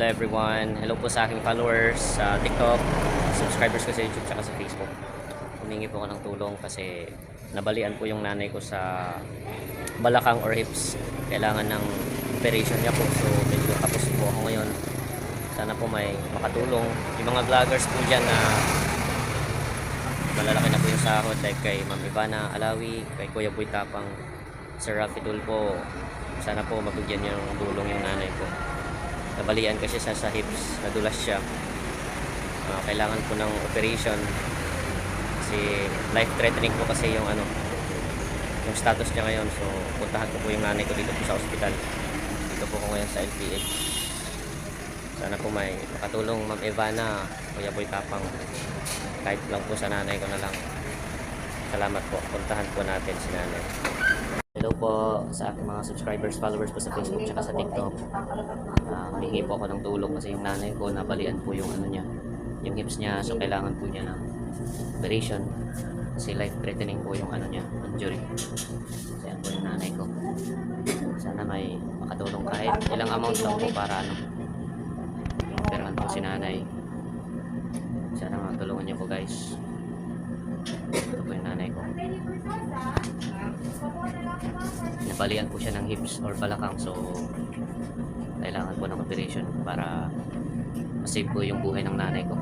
Hello everyone. Hello po sa aking followers sa TikTok, subscribers ko sa YouTube tsaka sa Facebook. Humingi po ako ng tulong kasi nabalian po yung nanay ko sa balakang or hips. Kailangan ng operation niya po. So medyo tapos po ako ngayon. Sana po may makatulong. Yung mga vloggers po dyan na malalaki na po yung sahod like kay Ma'am Ivana Alawi, kay Kuya Boy Tapang, Sir Rafi Tulpo. Sana po mabigyan niyo ng tulong yung nanay ko. Nabalian kasi siya sa hips, nadulas siya. Ah, kailangan po ng operation. Kasi life threatening po kasi yung ano, yung status niya ngayon. So, puntahan ko po yung nanay ko dito po sa ospital. Dito po ko ngayon sa LPH. Sana po may makatulong Ma'am Ivana, Kuya Boy Tapang. Kahit lang po sa nanay ko na lang. Salamat po. Puntahan po natin si nanay. Hello po sa aking mga subscribers, followers po sa Facebook at sa TikTok. Uh, humingi po ako ng tulong kasi yung nanay ko nabalian po yung ano niya, yung hips niya. So kailangan po niya ng operation kasi life threatening po yung ano niya, injury. Kasi yan po yung nanay ko. Sana may makatulong kahit ilang amount lang po para ano, operahan po si nanay. Sana matulungan niyo po guys. Ito po yung nanay ko. Nabalian po siya ng hips or balakang so po ng operation para masave po yung buhay ng nanay ko.